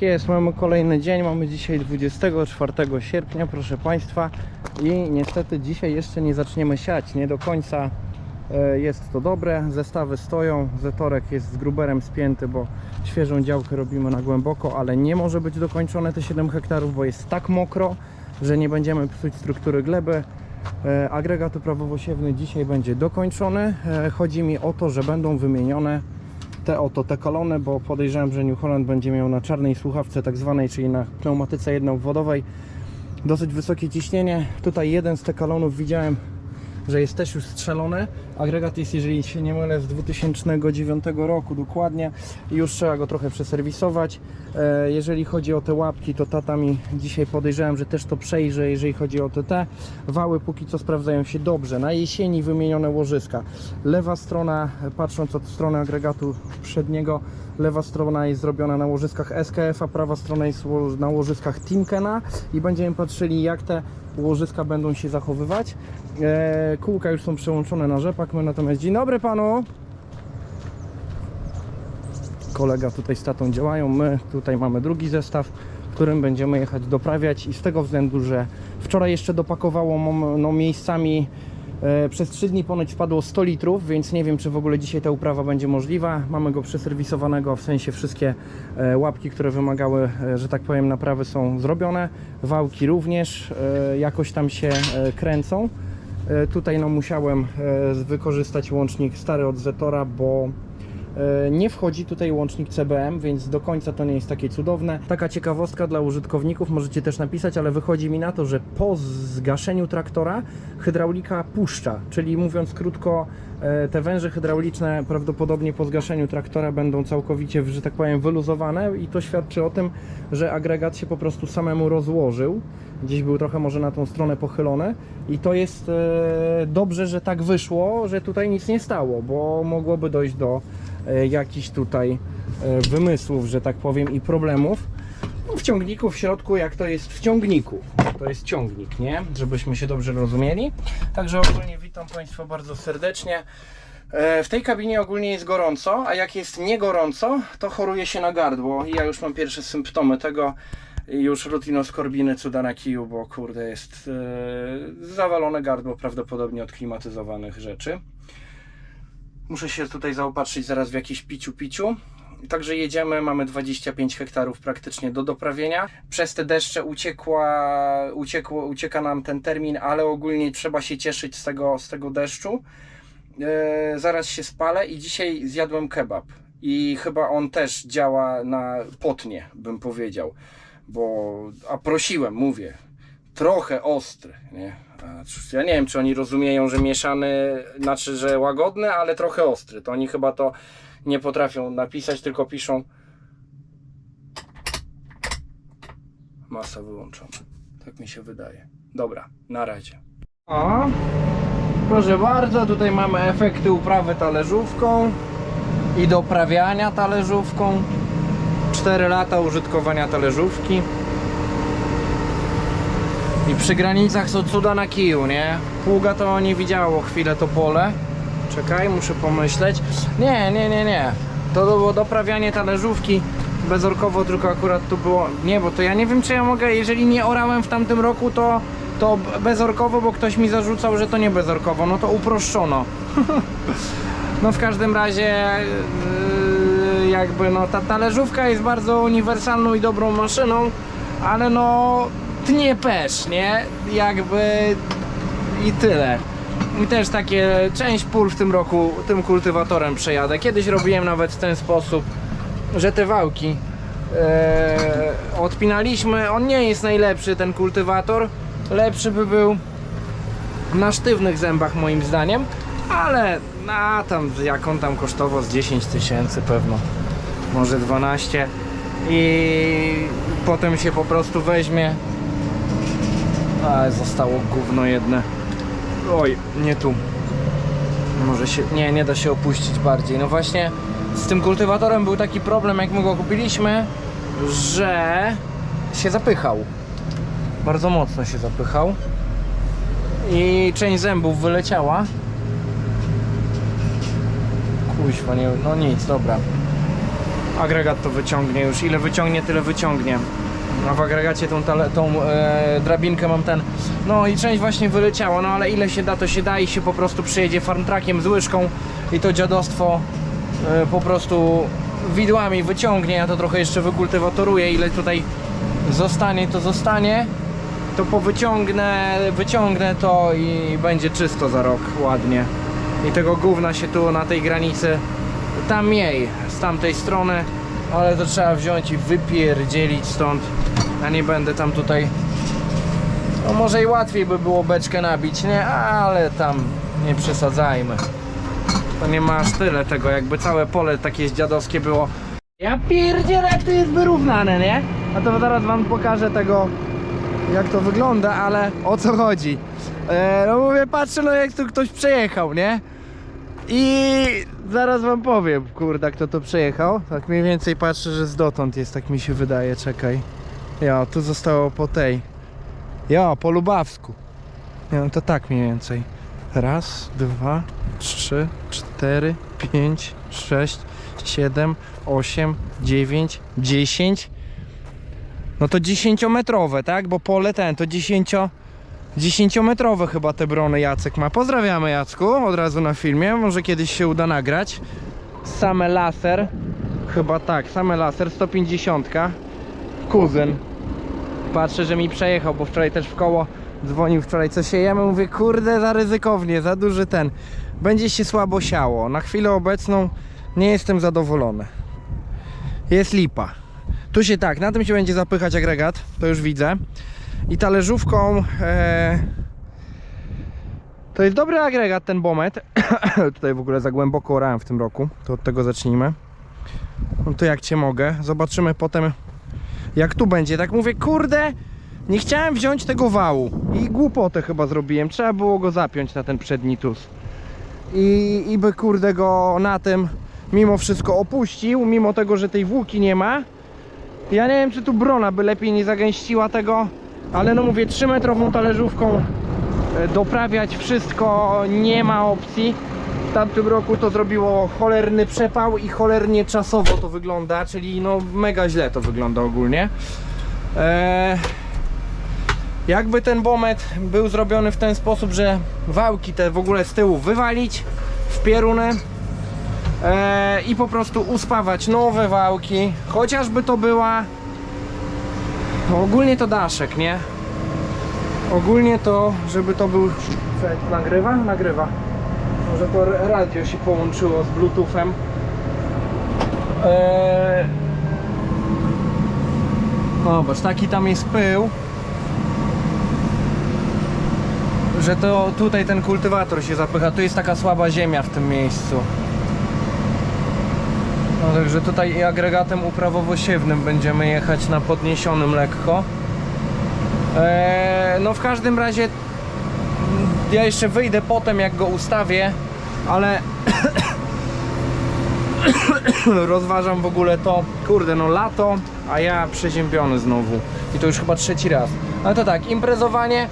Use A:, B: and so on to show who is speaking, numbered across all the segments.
A: Jest, mamy kolejny dzień, mamy dzisiaj 24 sierpnia, proszę Państwa. I niestety dzisiaj jeszcze nie zaczniemy siać, nie do końca e, jest to dobre, zestawy stoją, zetorek jest z gruberem spięty, bo świeżą działkę robimy na głęboko, ale nie może być dokończone te 7 hektarów, bo jest tak mokro, że nie będziemy psuć struktury gleby. E, Agregat uprawowo-siewny dzisiaj będzie dokończony, E, chodzi mi o to, że będą wymienione te oto te kolony, bo podejrzewam, że New Holland będzie miał na czarnej słuchawce tak zwanej, czyli na pneumatyce jednoobwodowej dosyć wysokie ciśnienie. Tutaj jeden z te kolonów widziałem, że jest też już strzelony. Agregat jest, jeżeli się nie mylę, z 2009 roku dokładnie już trzeba go trochę przeserwisować. E, Jeżeli chodzi o te łapki, to tata mi dzisiaj podejrzewam, że też to przejrzy, jeżeli chodzi o te te. Wały póki co sprawdzają się dobrze. Na jesieni wymienione łożyska. Lewa strona, patrząc od strony agregatu przedniego, lewa strona jest zrobiona na łożyskach SKF, a prawa strona jest na łożyskach Timkena i będziemy patrzyli jak te łożyska będą się zachowywać. E, kółka już są przełączone na rzepak, my natomiast dzień dobry panu. Kolega tutaj z tatą działają, my tutaj mamy drugi zestaw, którym będziemy jechać doprawiać i z tego względu, że wczoraj jeszcze dopakowało no, miejscami przez 3 dni ponoć spadło 100 litrów, więc nie wiem czy w ogóle dzisiaj ta uprawa będzie możliwa. Mamy go przeserwisowanego, w sensie wszystkie e, łapki, które wymagały, e, że tak powiem, naprawy są zrobione. Wałki również e, jakoś tam się e, kręcą. E, Tutaj no musiałem e, wykorzystać łącznik stary od Zetora, bo E, Nie wchodzi tutaj łącznik CBM, więc do końca to nie jest takie cudowne. Taka ciekawostka dla użytkowników, możecie też napisać, ale wychodzi mi na to, że po zgaszeniu traktora hydraulika puszcza, czyli mówiąc krótko, e, te węże hydrauliczne prawdopodobnie po zgaszeniu traktora będą całkowicie, że tak powiem, wyluzowane i to świadczy o tym, że agregat się po prostu samemu rozłożył. Gdzieś był trochę może na tą stronę pochylony i to jest e, dobrze, że tak wyszło, że tutaj nic nie stało, bo mogłoby dojść do e, jakichś tutaj e, wymysłów, że tak powiem, i problemów. No, w ciągniku w środku, jak to jest w ciągniku. To jest ciągnik, nie? Żebyśmy się dobrze rozumieli. Także ogólnie witam Państwa bardzo serdecznie. E, W tej kabinie ogólnie jest gorąco, a jak jest nie gorąco, to choruje się na gardło. I ja już mam pierwsze symptomy tego. Już rutinoskorbiny cuda na kiju, bo kurde jest e, zawalone gardło prawdopodobnie od klimatyzowanych rzeczy. Muszę się tutaj zaopatrzyć zaraz w jakieś piciu piciu. Także jedziemy, mamy 25 hektarów praktycznie do doprawienia. Przez te deszcze uciekła, uciekło, ucieka nam ten termin, ale ogólnie trzeba się cieszyć z tego, z tego deszczu. E, zaraz się spalę i dzisiaj zjadłem kebab. I chyba on też działa na potnie, bym powiedział. Bo, a prosiłem, mówię, trochę ostry, nie? Cóż, Ja nie wiem, czy oni rozumieją, że mieszany, znaczy, że łagodny, ale trochę ostry. To oni chyba to nie potrafią napisać, tylko piszą masa wyłączona. Tak mi się wydaje. Dobra, na razie. O, proszę bardzo, tutaj mamy efekty uprawy talerzówką i doprawiania talerzówką. 4 lata użytkowania talerzówki. I przy granicach są cuda na kiju, nie? Pługa to nie widziało chwilę to pole. Czekaj, muszę pomyśleć. Nie, nie, nie, nie. To było doprawianie talerzówki bezorkowo, tylko akurat tu było... Nie, bo to ja nie wiem, czy ja mogę, jeżeli nie orałem w tamtym roku, to, to bezorkowo, bo ktoś mi zarzucał, że to nie bezorkowo. No to uproszczono. No w każdym razie yy, jakby no ta talerzówka jest bardzo uniwersalną i dobrą maszyną, ale no tnie pesz, nie? Jakby i tyle. I też takie część pól w tym roku tym kultywatorem przejadę. Kiedyś robiłem nawet w ten sposób, że te wałki e, odpinaliśmy. On nie jest najlepszy ten kultywator. Lepszy by był na sztywnych zębach moim zdaniem, ale na tam jak on tam kosztował z 10 tysięcy pewno, może 12 i potem się po prostu weźmie a zostało gówno jedne oj, nie tu może się, nie, nie da się opuścić bardziej no właśnie z tym kultywatorem był taki problem jak my go kupiliśmy że się zapychał bardzo mocno się zapychał i część zębów wyleciała. Kuźwa, nie, no nic, dobra. agregat to wyciągnie już. Ile wyciągnie, tyle wyciągnie. A w agregacie tą, tą e, drabinkę mam ten. No i część właśnie wyleciała, no ale ile się da, to się da i się po prostu przyjedzie farmtrakiem z łyżką i to dziadostwo e, po prostu widłami wyciągnie. Ja to trochę jeszcze wykultywatoruję. Ile tutaj zostanie, to zostanie. To powyciągnę, wyciągnę to i będzie czysto za rok, ładnie. I tego gówna się tu na tej granicy tam mniej, z tamtej strony, ale to trzeba wziąć i wypierdzielić stąd. Ja nie będę tam tutaj. No może i łatwiej by było beczkę nabić, nie? Ale tam nie przesadzajmy. To nie ma aż tyle tego, jakby całe pole takie dziadowskie było. Ja pierdzielę, jak to jest wyrównane, nie? A to zaraz wam pokażę tego, jak to wygląda, ale o co chodzi? E, no mówię, patrzę, no jak tu ktoś przejechał, nie? I zaraz wam powiem, kurde, kto to przejechał. Tak mniej więcej patrzę, że z dotąd jest, tak mi się wydaje, czekaj. Ja, tu zostało po tej. Ja, po Lubawsku. Nie, no to tak mniej więcej. Raz, dwa, trzy, cztery, pięć, sześć, siedem, osiem, dziewięć, dziesięć. No to dziesięciometrowe, tak? Bo pole ten to dziesięcio... Dziesięciometrowe chyba te brony Jacek ma. Pozdrawiamy Jacku, od razu na filmie. Może kiedyś się uda nagrać. Same laser. Chyba tak, same laser 150. Kuzyn. Patrzę, że mi przejechał, bo wczoraj też w koło dzwonił wczoraj co siejemy. Mówię, kurde, za ryzykownie, za duży ten. Będzie się słabo siało. Na chwilę obecną nie jestem zadowolony. Jest lipa. Tu się tak, na tym się będzie zapychać agregat, to już widzę. I talerzówką e, to jest dobry agregat ten Bomet. Tutaj w ogóle za głęboko orałem w tym roku, to od tego zacznijmy. No to jak cię mogę, zobaczymy potem jak tu będzie. Tak mówię, kurde, nie chciałem wziąć tego wału i głupotę chyba zrobiłem. Trzeba było go zapiąć na ten przedni tus. I, i by kurde go na tym mimo wszystko opuścił, mimo tego, że tej włóki nie ma. Ja nie wiem, czy tu brona by lepiej nie zagęściła tego, ale no mówię, 3 metrową talerzówką e, doprawiać wszystko nie ma opcji. W tamtym roku to zrobiło cholerny przepał i cholernie czasowo to wygląda, czyli no mega źle to wygląda ogólnie. Eee, jakby ten bomet był zrobiony w ten sposób, że wałki te w ogóle z tyłu wywalić w pierunę e, i po prostu uspawać nowe wałki, chociażby to była no, ogólnie to daszek, nie? Ogólnie to, żeby to był nagrywa? Nagrywa może to radio się połączyło z bluetoothem eee... Zobacz, taki tam jest pył że to tutaj ten kultywator się zapycha. Tu jest taka słaba ziemia w tym miejscu. No także tutaj agregatem uprawowo-siewnym będziemy jechać na podniesionym lekko. Eee, no w każdym razie ja jeszcze wyjdę potem jak go ustawię, ale rozważam w ogóle to, kurde no lato, a ja przeziębiony znowu i to już chyba trzeci raz. Ale to tak, imprezowanie,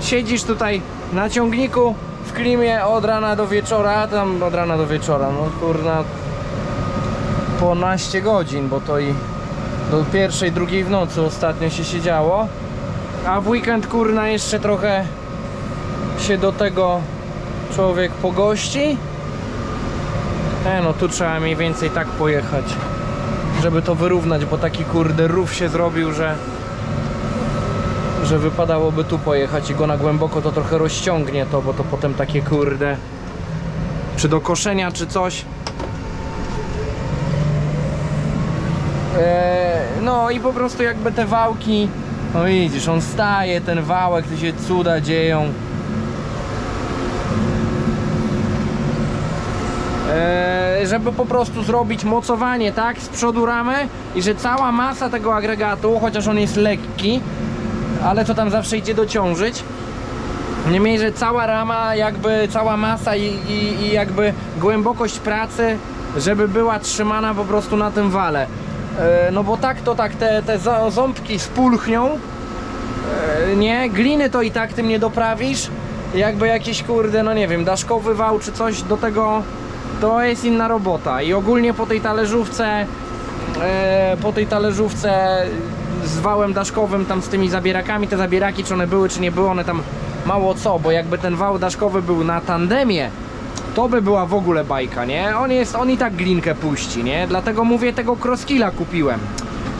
A: siedzisz tutaj na ciągniku w klimie od rana do wieczora, tam od rana do wieczora, no kurna po naście godzin, bo to i do pierwszej, drugiej w nocy ostatnio się siedziało. A w weekend kurna jeszcze trochę się do tego człowiek pogości. E no tu trzeba mniej więcej tak pojechać, żeby to wyrównać, bo taki kurde rów się zrobił, że że wypadałoby tu pojechać i go na głęboko to trochę rozciągnie to, bo to potem takie kurde czy do koszenia, czy coś Eee, no i po prostu jakby te wałki no widzisz, on staje, ten wałek, to się cuda dzieją żeby po prostu zrobić mocowanie, tak, z przodu ramy i że cała masa tego agregatu, chociaż on jest lekki ale to tam zawsze idzie dociążyć Niemniej, że cała rama, jakby cała masa i, i, i jakby głębokość pracy, żeby była trzymana po prostu na tym wale. E, No bo tak to tak, te, te ząbki spulchnią, e, nie, gliny to i tak tym nie doprawisz. Jakby jakiś kurde, no nie wiem, daszkowy wał czy coś do tego, to jest inna robota. I ogólnie po tej talerzówce e, po tej talerzówce z wałem daszkowym, tam z tymi zabierakami, te zabieraki, czy one były, czy nie były, one tam mało co, bo jakby ten wał daszkowy był na tandemie, to by była w ogóle bajka, nie? On jest, on i tak glinkę puści, nie? Dlatego mówię, tego crosskilla kupiłem.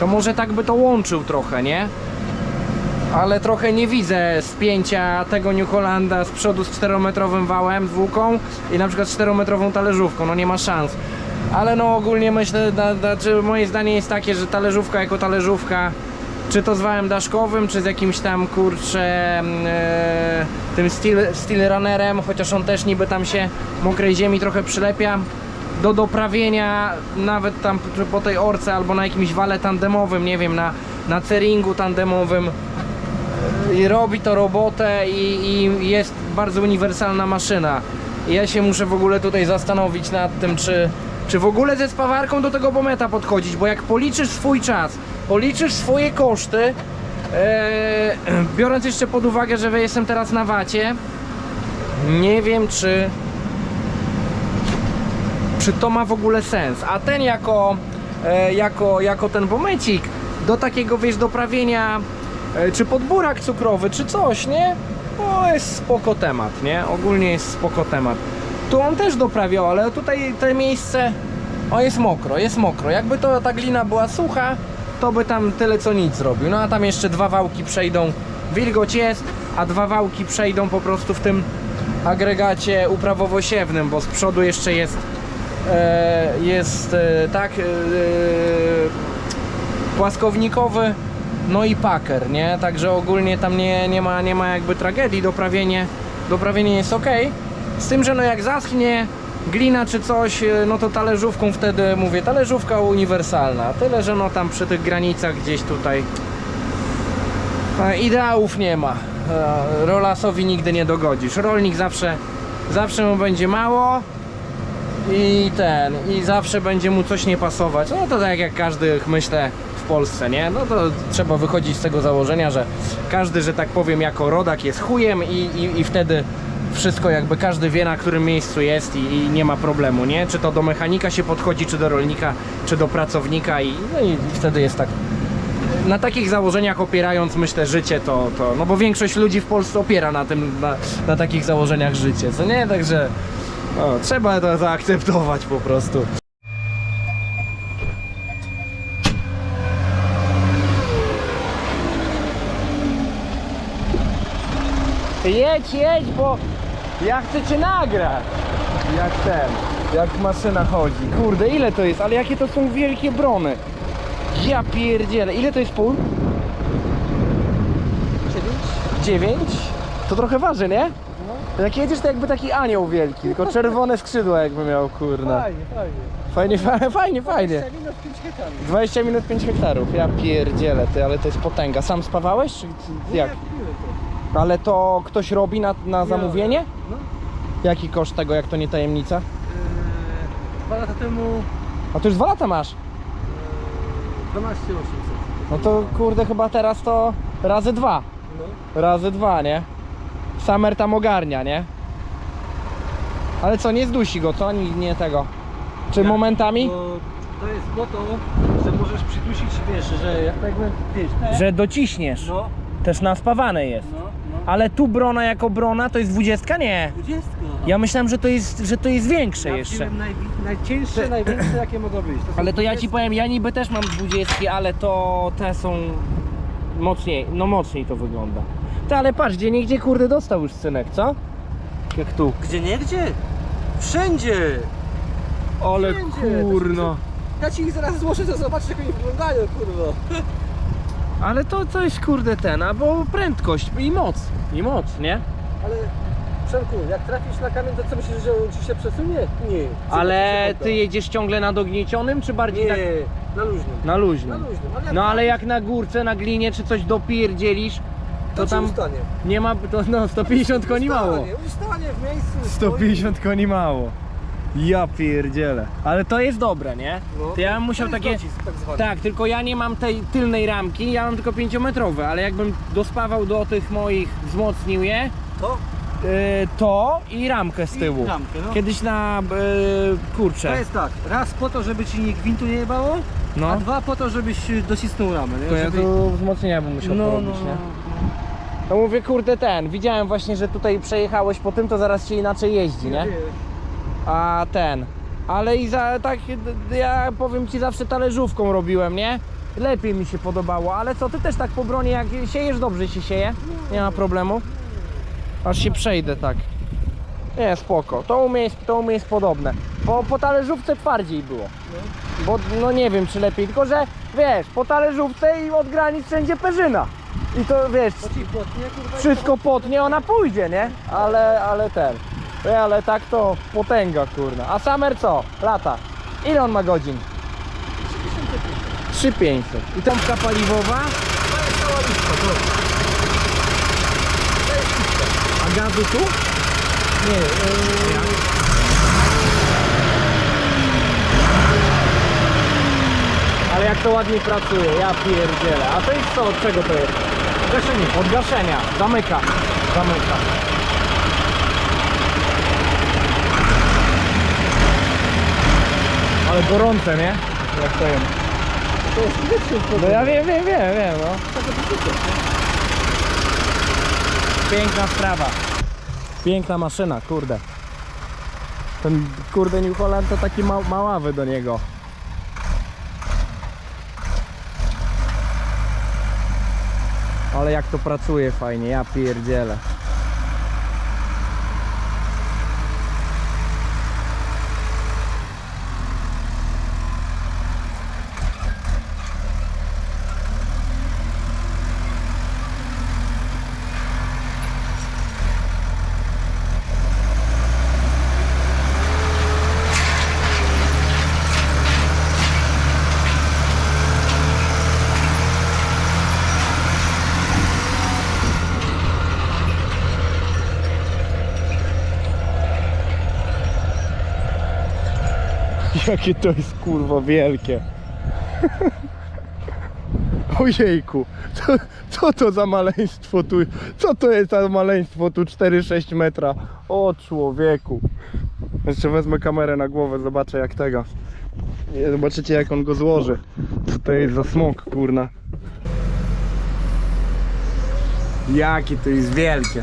A: To może tak by to łączył trochę, nie? Ale trochę nie widzę spięcia tego New Hollanda z przodu z 4-metrowym wałem, dwójką i na przykład 4-metrową talerzówką, no nie ma szans. Ale no ogólnie myślę, da, da, czy moje zdanie jest takie, że talerzówka jako talerzówka, czy to z wałem daszkowym, czy z jakimś tam kurczę e, tym steel, steel runnerem, chociaż on też niby tam się mokrej ziemi trochę przylepia do doprawienia nawet tam po tej orce albo na jakimś wale tandemowym, nie wiem, na, na ceringu tandemowym i robi to robotę i, i jest bardzo uniwersalna maszyna. Ja się muszę w ogóle tutaj zastanowić nad tym, czy, czy w ogóle ze spawarką do tego pometa podchodzić, bo jak policzysz swój czas, policzysz swoje koszty, e, biorąc jeszcze pod uwagę, że jestem teraz na wacie, nie wiem czy czy to ma w ogóle sens. A ten jako, e, jako, jako ten pomecik do takiego wiesz doprawienia czy podburak cukrowy, czy coś, nie? O, jest spoko temat, nie? Ogólnie jest spoko temat. Tu on też doprawiał, ale tutaj te miejsce o jest mokro, jest mokro. Jakby to ta glina była sucha, to by tam tyle co nic zrobił. No a tam jeszcze dwa wałki przejdą. Wilgoć jest, a dwa wałki przejdą po prostu w tym agregacie uprawowo-siewnym, bo z przodu jeszcze jest e, jest e, tak e, płaskownikowy no i paker, nie? Także ogólnie tam nie, nie, ma, nie ma jakby tragedii, doprawienie, doprawienie jest ok. Z tym, że no jak zaschnie glina czy coś, e, no to talerzówką wtedy mówię, talerzówka uniwersalna. Tyle, że no tam przy tych granicach gdzieś tutaj ideałów nie ma. Rolasowi nigdy nie dogodzisz. Rolnik zawsze, zawsze mu będzie mało, i ten, i zawsze będzie mu coś nie pasować. No to tak jak każdy, myślę, Polsce, nie? No to trzeba wychodzić z tego założenia, że każdy, że tak powiem, jako rodak jest chujem i, i, i wtedy wszystko jakby każdy wie na którym miejscu jest i, i nie ma problemu, nie? Czy to do mechanika się podchodzi, czy do rolnika, czy do pracownika i, no i wtedy jest tak na takich założeniach opierając myślę życie to, to no bo większość ludzi w Polsce opiera na tym na, na takich założeniach życie, co nie? Także no, trzeba to zaakceptować po prostu. Jedź, jedź, bo ja chcę cię nagrać. Jak ten, jak maszyna chodzi. Kurde, ile to jest? Ale jakie to są wielkie brony. Ja pierdzielę. Ile to jest pól? 9? To trochę waży, nie? Jak jedziesz to jakby taki anioł wielki, tylko czerwone skrzydła jakby miał, kurna.
B: Fajnie, fajnie.
A: Fajnie, fa- fajnie, fajnie.
B: 20 minut 5 hektarów.
A: 20 minut 5 hektarów, ja pierdzielę ty, ale to jest potęga. Sam spawałeś, czy czy jak?
B: to.
A: Ale to ktoś robi na, na zamówienie?
B: No.
A: Jaki koszt tego, jak to nie tajemnica?
B: Eee, dwa lata temu
A: A to już dwa lata masz.
B: eee, 12 800.
A: No to kurde chyba teraz to razy dwa.
B: No.
A: Razy dwa, nie? Samer tam ogarnia, nie? Ale co, nie zdusi go, co? Nie, nie tego. Czy
B: Jak?
A: momentami?
B: Bo to jest po to, że możesz przydusić, wiesz, że jak tak jakby, wiesz, te,
A: Że dociśniesz.
B: no,
A: Też naspawane jest.
B: no, no.
A: Ale tu brona jako brona to jest dwudziestka? Nie.
B: 20.
A: Ja myślałem, że to jest, że to jest większe
B: ja
A: jeszcze.
B: Naj, najcięższe, największe jakie mogą być. To
A: Ale to ja ci
B: 20.
A: powiem, ja niby też mam dwudziestki, ale to te są mocniej, no mocniej to wygląda. Ty, ale patrz, gdzie niegdzie kurde dostał już synek, co? Jak tu.
B: Gdzie nie gdzie? Wszędzie!
A: Ale
B: Wszędzie.
A: kurno.
B: Ja ci ich zaraz złożę, to zobaczysz jak oni wyglądają, kurwa.
A: Ale to coś kurde ten, albo prędkość i moc. I moc, nie?
B: Ale Przemku, jak trafisz na kamień, to co myślisz, że on ci się przesunie? Nie. Co
A: Ale ty jedziesz ciągle na dogniecionym, czy bardziej
B: Nie,
A: tak
B: na luźnym.
A: na luźnym?
B: Na luźnym. Ale
A: No ale jak na górce, na glinie, czy coś dopierdzielisz,
B: to,
A: to tam
B: Ustanie.
A: nie ma, to no 150 koni mało.
B: Ustanie, ustanie w miejscu.
A: 150 koni mało. Ja pierdzielę. Ale to jest dobre, nie?
B: No,
A: To ja bym musiał
B: to
A: takie...
B: docisk, tak.
A: Tak, tylko ja nie mam tej tylnej ramki, ja mam tylko 5-metrowe, ale jakbym dospawał do tych moich, wzmocnił je,
B: To?
A: yy, to i ramkę z tyłu.
B: I ramkę, no.
A: Kiedyś na, yy,
B: To
A: kurczę,
B: jest tak, raz po to, żeby ci nikt gwintu nie jebało,
A: No.
B: a dwa po to, żebyś docisnął ramę, nie?
A: To ja
B: Żeby...
A: tu wzmocnienia bym musiał
B: no, no,
A: porobić,
B: no.
A: nie? No mówię, kurde ten, widziałem właśnie, że tutaj przejechałeś po tym, to zaraz się inaczej jeździ, nie? A ten, ale i za tak, ja powiem ci, zawsze talerzówką robiłem, nie? Lepiej mi się podobało, ale co, ty też tak po bronie, jak siejesz, dobrze się sieje? Nie ma problemu? Aż się przejdę tak. Nie, spoko, to u mnie jest, to u mnie jest podobne. Po, po talerzówce twardziej było. Bo no nie wiem czy lepiej, tylko że wiesz, po talerzówce i od granic wszędzie perzyna. I to wiesz, wszystko potnie, ona pójdzie, nie? Ale, ale ten. Nie, ale tak to potęga, kurna. A Samer co? Lata. Ile on ma godzin? 3500. I pompka paliwowa? A gazu tu? Nie, yy... Ale jak to ładnie pracuje, ja pierdzielę. A to jest co? Od czego to jest? Gaszenie. Od gaszenia. Zamyka. Zamyka. Ale gorące, nie? Jak to jem.
B: To jest powietrze
A: No ja wiem, wiem, wiem, wiem, no. Piękna sprawa. Piękna maszyna, kurde. Ten kurde New Holland to taki ma maławy do niego. Ale jak to pracuje fajnie, ja pierdzielę. Jakie to jest kurwa wielkie. Ojejku, co, co to za maleństwo tu? Co to jest za maleństwo tu 4-6 metra? O człowieku. Jeszcze wezmę kamerę na głowę, zobaczę jak tego. Zobaczycie jak on go złoży. Co to jest za smok, kurna. Jakie to jest wielkie.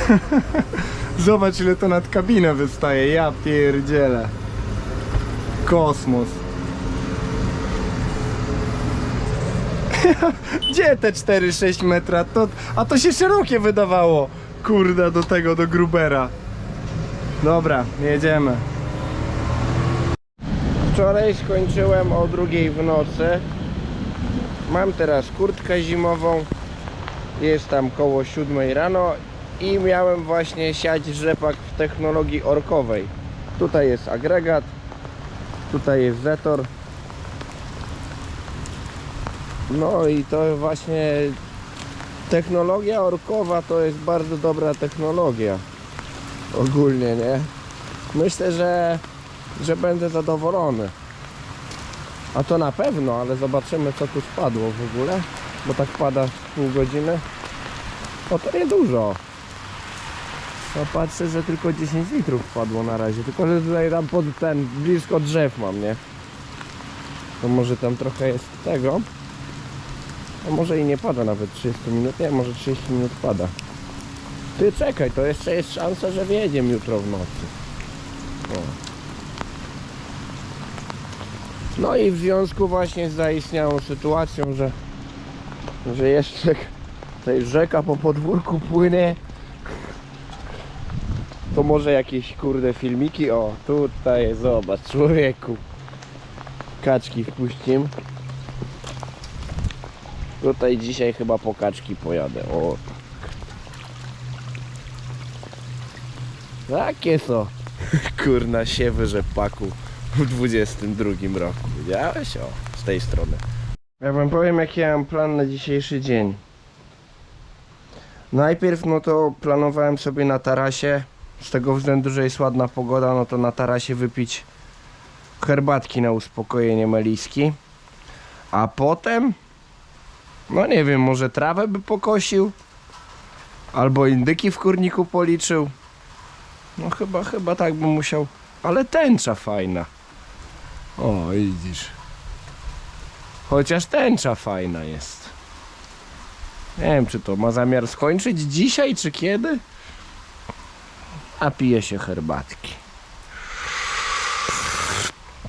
A: Zobacz ile to nad kabinę wystaje, ja pierdzielę. Kosmos. Gdzie te 4-6 metra? To, a to się szerokie wydawało. Kurde, do tego, do Grubera. Dobra, jedziemy. Wczoraj skończyłem o drugiej w nocy. Mam teraz kurtkę zimową. Jest tam koło 7 rano i miałem właśnie siać rzepak w technologii orkowej. Tutaj jest agregat, tutaj jest zetor. No i to właśnie technologia orkowa to jest bardzo dobra technologia. Ogólnie, nie? Myślę, że, że będę zadowolony. A to na pewno, ale zobaczymy co tu spadło w ogóle. Bo tak pada pół godziny. O to niedużo. No patrzę, że tylko 10 litrów wpadło na razie. Tylko, że tutaj tam pod ten, blisko drzew mam, nie? To może tam trochę jest tego. A może i nie pada nawet 30 minut. Nie, może 30 minut pada. Ty czekaj, to jeszcze jest szansa, że wjedziemy jutro w nocy. O. No i w związku właśnie z zaistniałą sytuacją, że, że jeszcze tutaj rzeka po podwórku płynie, to może jakieś kurde filmiki, o tutaj zobacz człowieku, kaczki wpuścimy. Tutaj dzisiaj chyba po kaczki pojadę, o tak. Takie są kurna siewy rzepaku w 22 roku. Widziałeś? O, z tej strony. Ja wam powiem jaki ja mam plan na dzisiejszy dzień. Najpierw no to planowałem sobie na tarasie, z tego względu, że jest ładna pogoda, no to na tarasie wypić herbatki na uspokojenie meliski. A potem, no nie wiem, może trawę by pokosił, albo indyki w kurniku policzył. No chyba, chyba tak bym musiał, ale tęcza fajna. O, widzisz. Chociaż tęcza fajna jest. Nie wiem, czy to ma zamiar skończyć dzisiaj, czy kiedy? A pije się herbatki.